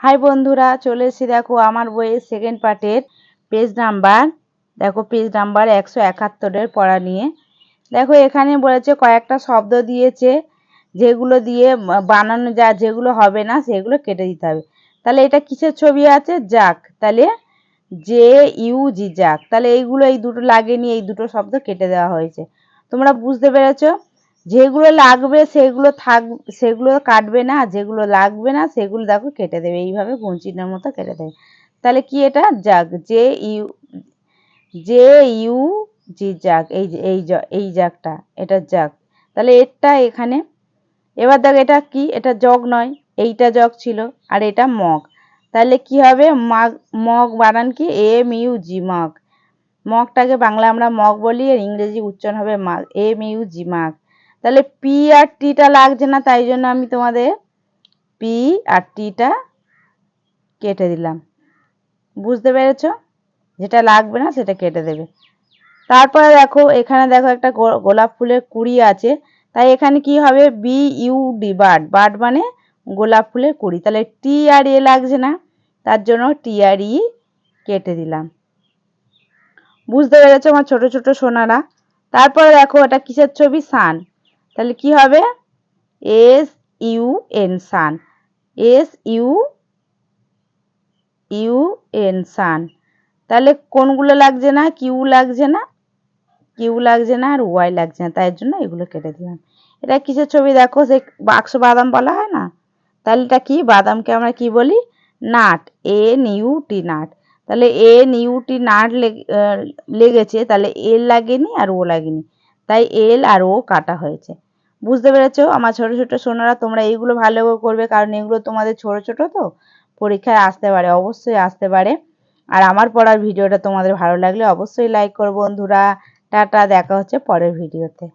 High বন্ধুরা, চলে এসেছি দেখো আমার বইয়ের সেকেন্ড পার্টের পেজ নাম্বার দেখো পেজ নাম্বার একশো একাত্তরের পড়া নিয়ে। দেখো এখানে বলেছে কয়েকটা শব্দ দিয়েছে, যেগুলো দিয়ে বানানো যা, যেগুলো হবে না, সেগুলো কেটে দিতে হবে। তাহলে এটা কিসের ছবি আছে? যাক, তাহলে জে ইউ জি যাক। তাহলে এইগুলো, এই দুটো লাগেনি, এই দুটো শব্দ কেটে দেওয়া হয়েছে। তোমরা বুঝতে পেরেছ? যেগুলো লাগবে সেগুলো থাক, সেগুলো কাটবে না, যেগুলো লাগবে না সেগুলো দেখো কেটে দেবে, এইভাবে গুঞ্চিনের মতো কেটে দেবে। তাহলে কি এটা? জাগ যে ইউ যে ইউ জি জাগ এই যে, এই এই জাগটা এটা জাগ তাহলে এটা এখানে, এবার দেখ এটা কি? এটা জগ নয়, এইটা জগ ছিল, আর এটা মগ। তাহলে কি হবে? মাগ, মগ বানান কি? M U G mug. মগটাকে Bangla আমরা মগ বলি আর ইংরেজি উচ্চারণ হবে মাগ এম ইউ জি মাগ। তাহলে পি আর টিটা লাগছে না, তাই জন্য আমি তোমাদের পি আর টিটা কেটে দিলাম। বুঝতে পেরেছ? যেটা লাগবে না সেটা কেটে দেবে। তারপরে দেখো, এখানে দেখো একটা গোলাপ ফুলের কুড়ি আছে। তাই এখানে কি হবে? B U D bud bud মানে গোলাপ ফুলের কুড়ি। তাহলে টি আর এ লাগছে না, তার জন্য টি আর ই কেটে দিলাম। বুঝতে পেরেছ আমার ছোট ছোট সোনারা? তারপরে দেখো, এটা কিসের ছবি? সান তাহলে কি হবে? S U N sun S U U N sun তাহলে কোনগুলো লাগছে না? কিউ লাগছে না? কিউ লাগছে না আর ওয়াই লাগছে না। তাই জন্য এগুলো কেটে দিলাম। এটা কিসের ছবি দেখো? সে বাক্স বাদাম বলা হয় না? তাহলে এটা কি? বাদামকে আমরা কি বলি? Nut. N U T nut. তাহলে এ নিউ টি নাট লেগেছে। তাহলে এল লাগেনি আর ও লাগেনি। তাই এল আর ও কাটা হয়েছে। বুঝতে পেরেছ? আমার ছোট ছোট সোনারা, তোমরা এইগুলো ভালো করবে, কারণ এগুলো তোমাদের ছোট ছোট তো, পরীক্ষায় আসতে পারে, অবশ্যই আসতে পারে। আর আমার পড়ার ভিডিওটা তোমাদের ভালো লাগলে অবশ্যই লাইক করো বন্ধুরা। টাটা, দেখা হচ্ছে পরের ভিডিওতে।